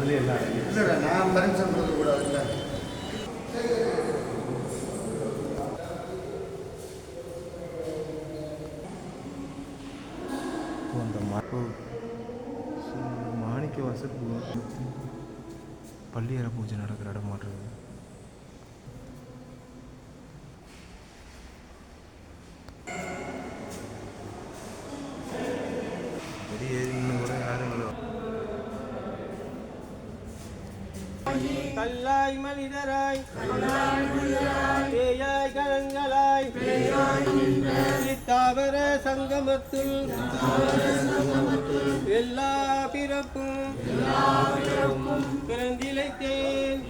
இல்லை. இப்போ அந்த மரபு மாணிக்க வாசல் பள்ளியற பூஜை நடக்கிற இடம் மாட்டுறது வெளியேறின்னு கல்லாய் மனிதராய் பேயாய் கலங்களாய் தாவர சங்கமத்தில் எல்லா பிறப்பும் பிறந்திலைத்தேன்